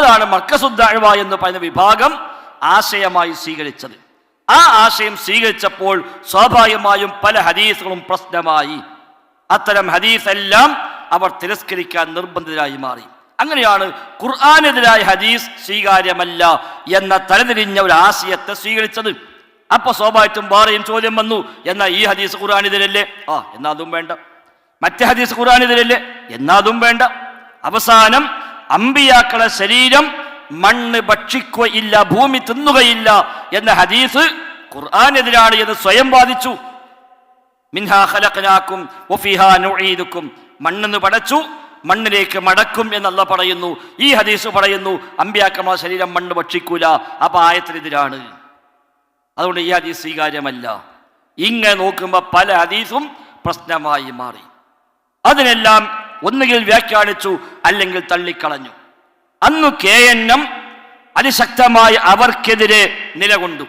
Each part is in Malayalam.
അതാണ് മർക്കസുദ്ദാഴ്വ എന്ന് പറയുന്ന വിഭാഗം ആശയമായി സ്വീകരിച്ചത്. ആ ആശയം സ്വീകരിച്ചപ്പോൾ സ്വാഭാവികമായും പല ഹദീസുകളും പ്രശ്നമായി. അത്തരം ഹദീസ് എല്ലാം അവർ തിരസ്കരിക്കാൻ നിർബന്ധിതരായി മാറി. അങ്ങനെയാണ് ഖുർആാനെതിരായ ഹദീസ് സ്വീകാര്യമല്ല എന്ന തലതിരിഞ്ഞ ഒരു ആശയത്തെ സ്വീകരിച്ചത്. അപ്പോൾ സ്വാഭാവികത്തും വേറെയും ചോദ്യം വന്നു എന്നാൽ ഈ ഹദീസ് ഖുർആാനെതിരല്ലേ? ആ എന്നാ അതും വേണ്ട. മറ്റേ ഹദീസ് ഖുർആാനെതിരല്ലേ? എന്നാ അതും വേണ്ട. അവസാനം അമ്പിയാക്കളെ ശരീരം മണ്ണ് ഭക്ഷിക്കുകയില്ല ഭൂമി തിന്നുകയില്ല എന്ന ഹദീസ് ഖുർആാനെതിരാണ് എന്ന് സ്വയം വാദിച്ചു. മിൻഹാ ഖലഖനാക്കും വഫീഹാ നുഈദുക്കും. മണ്ണെന്ന് പടച്ചു മണ്ണിലേക്ക് മടക്കും എന്നല്ല പറയുന്നു. ഈ ഹദീസ് പറയുന്നു അമ്പ്യാക്കന്മാർ ശരീരം മണ്ണ് ഭക്ഷിക്കൂല അപ്പൊ ആയത്തിനെതിരാണ്. അതുകൊണ്ട് ഈ ഹദീസ് സ്വീകാര്യമല്ല. ഇങ്ങനെ നോക്കുമ്പോൾ പല ഹദീസും പ്രശ്നമായി മാറി. അതിനെല്ലാം ഒന്നുകിൽ വ്യാഖ്യാനിച്ചു അല്ലെങ്കിൽ തള്ളിക്കളഞ്ഞു. അന്ന് കെ എൻ എം അതിശക്തമായി അവർക്കെതിരെ നിലകൊണ്ടു.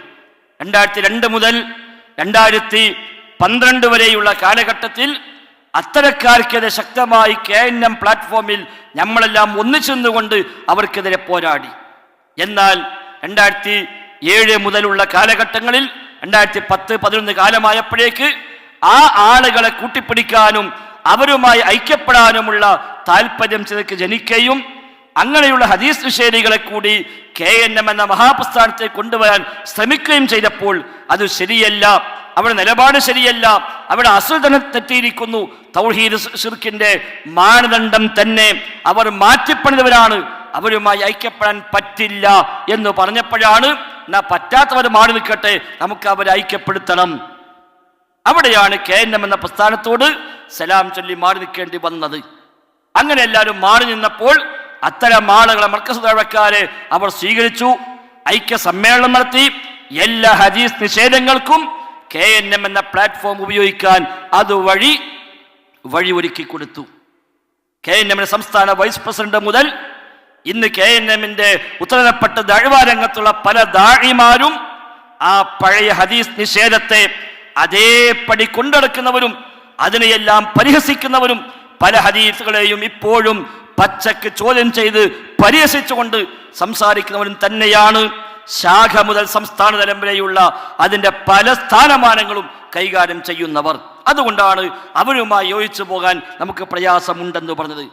രണ്ടായിരത്തി രണ്ട് മുതൽ രണ്ടായിരത്തി പന്ത്രണ്ട് വരെയുള്ള കാലഘട്ടത്തിൽ അത്തരക്കാർക്കെതിരെ ശക്തമായി കെ എൻ എം പ്ലാറ്റ്ഫോമിൽ നമ്മളെല്ലാം ഒന്നിച്ചു നിന്നുകൊണ്ട് അവർക്കെതിരെ പോരാടി. എന്നാൽ രണ്ടായിരത്തി ഏഴ് മുതലുള്ള കാലഘട്ടങ്ങളിൽ രണ്ടായിരത്തി പത്ത് പതിനൊന്ന് കാലമായപ്പോഴേക്ക് ആ ആളുകളെ കൂട്ടിപ്പിടിക്കാനും അവരുമായി ഐക്യപ്പെടാനുമുള്ള താല്പര്യം ചിലർക്ക് ജനിക്കുകയും അങ്ങനെയുള്ള ഹദീസ് നിഷേധികളെ കൂടി കെ എൻ എം എന്ന മഹാപ്രസ്ഥാനത്തെ കൊണ്ടുവരാൻ ശ്രമിക്കുകയും ചെയ്തപ്പോൾ അത് ശരിയല്ല. അവിടെ നിലപാട് ശരിയല്ല. അവിടെ അസുതനെ തെറ്റിയിരിക്കുന്നു. തൗഹീദ് മാനദണ്ഡം തന്നെ അവർ മാറ്റിപ്പണിതവരാണ്. അവരുമായി ഐക്യപ്പെടാൻ പറ്റില്ല എന്ന് പറഞ്ഞപ്പോഴാണ് എന്നാ പറ്റാത്തവർ മാറി നിൽക്കട്ടെ. നമുക്ക് അവരെ ഐക്യപ്പെടുത്തണം. അവിടെയാണ് കെ എൻ എം എന്ന പ്രസ്ഥാനത്തോട് സലാം ചൊല്ലി മാറി നിൽക്കേണ്ടി വന്നത്. അങ്ങനെ എല്ലാവരും മാറി നിന്നപ്പോൾ അത്തരം ആളുകളെ മർക്കസുദാഴക്കാരെ അവർ സ്വീകരിച്ചു. ഐക്യ സമ്മേളനം നടത്തി. എല്ലാ ഹദീസ് നിഷേധങ്ങൾക്കും കെ എൻ എം എന്ന പ്ലാറ്റ്ഫോം ഉപയോഗിക്കാൻ അതുവഴി വഴി ഒരുക്കി കൊടുത്തു. കെ എൻ എമ്മിന്റെ സംസ്ഥാന വൈസ് പ്രസിഡന്റ് മുതൽ ഇന്ന് കെ എൻ എമ്മിന്റെ ഉത്തരപ്പെട്ട ദഴുവാരംഗത്തുള്ള പല ദാഴിമാരും ആ പഴയ ഹദീസ് നിഷേധത്തെ അതേപടി കൊണ്ടെടുക്കുന്നവരും അതിനെയെല്ലാം പരിഹസിക്കുന്നവരും പല ഹദീസുകളെയും ഇപ്പോഴും പച്ചക്ക് ചോദ്യം ചെയ്ത് പരിഹസിച്ചുകൊണ്ട് സംസാരിക്കുന്നവരും തന്നെയാണ് ശാഖ മുതൽ സംസ്ഥാന തലം വരെയുള്ള അതിന്റെ പല സ്ഥാനമാനങ്ങളും കൈകാര്യം ചെയ്യുന്നവർ. അതുകൊണ്ടാണ് അവരുമായി യോജിച്ചു പോകാൻ നമുക്ക് പ്രയാസമുണ്ടെന്ന് പറഞ്ഞത്.